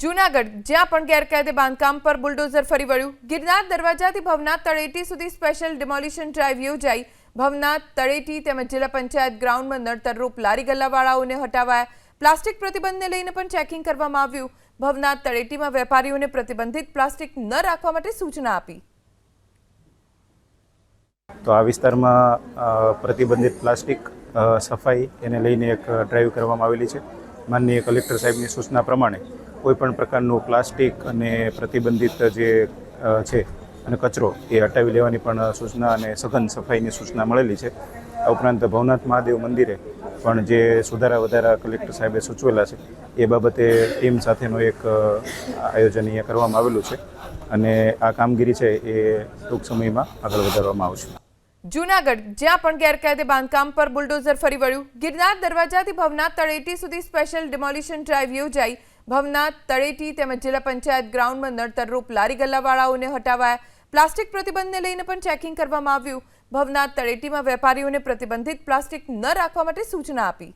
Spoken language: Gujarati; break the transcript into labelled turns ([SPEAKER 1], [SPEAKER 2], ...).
[SPEAKER 1] જૂનાગઢ, જ્યાં પણ ગેરકાયદે બાંધકામ પર બુલડોઝર ફરી વળ્યું. ગિરનાર દરવાજાથી ભવનાથ તળેટી સુધી સ્પેશિયલ ડિમોલિશન ડ્રાઈવ યોજાઈ. ભવનાથ તળેટી તેમજ જિલ્લા પંચાયત ગ્રાઉન્ડમાં નડતરરૂપ લારી ગલ્લાવાળાઓને હટાવાયા. પ્લાસ્ટિક પ્રતિબંધને લઈને પણ ચેકિંગ કરવામાં આવ્યું. ભવનાથ તળેટીમાં વેપારીઓને પ્રતિબંધિત પ્લાસ્ટિક ન રાખવા માટે સૂચના આપી.
[SPEAKER 2] તો આ વિસ્તારમાં પ્રતિબંધિત પ્લાસ્ટિક સફાઈ એને લઈને એક ડ્રાઈવ કરવામાં આવેલી છે. માનનીય કલેક્ટર સાહેબની સૂચના પ્રમાણે કોઈપણ પ્રકારનું પ્લાસ્ટિક અને પ્રતિબંધિત જે છે અને કચરો એ હટાવી લેવાની પણ સૂચના અને સઘન સફાઈની સૂચના મળેલી છે. આ ઉપરાંત ભવનાથ મહાદેવ મંદિરે પણ જે સુધારા વધારા કલેક્ટર સાહેબે સૂચવેલા છે, એ બાબતે ટીમ સાથેનું એક આયોજન અહીંયા કરવામાં આવેલું છે અને આ કામગીરી છે એ ટૂંક સમયમાં આગળ વધારવામાં આવશે.
[SPEAKER 1] જૂનાગઢ, જ્યાં પણ ગેરકાયદે બાંધકામ પર બુલડોઝર ફરી વળ્યું. ગિરનાર દરવાજાથી ભવનાથ તળેટી સુધી સ્પેશિયલ ડિમોલિશન ડ્રાઈવ યોજાઈ. ભવનાથ તળેટી તેમજ જિલ્લા પંચાયત ગ્રાઉન્ડમાં નડતરરૂપ લારી ગલ્લાવાળાઓને હટાવાયા. પ્લાસ્ટિક પ્રતિબંધને લઈને પણ ચેકિંગ કરવામાં આવ્યું. ભવનાથ તળેટીમાં વેપારીઓને પ્રતિબંધિત પ્લાસ્ટિક ન રાખવા માટે સૂચના આપી.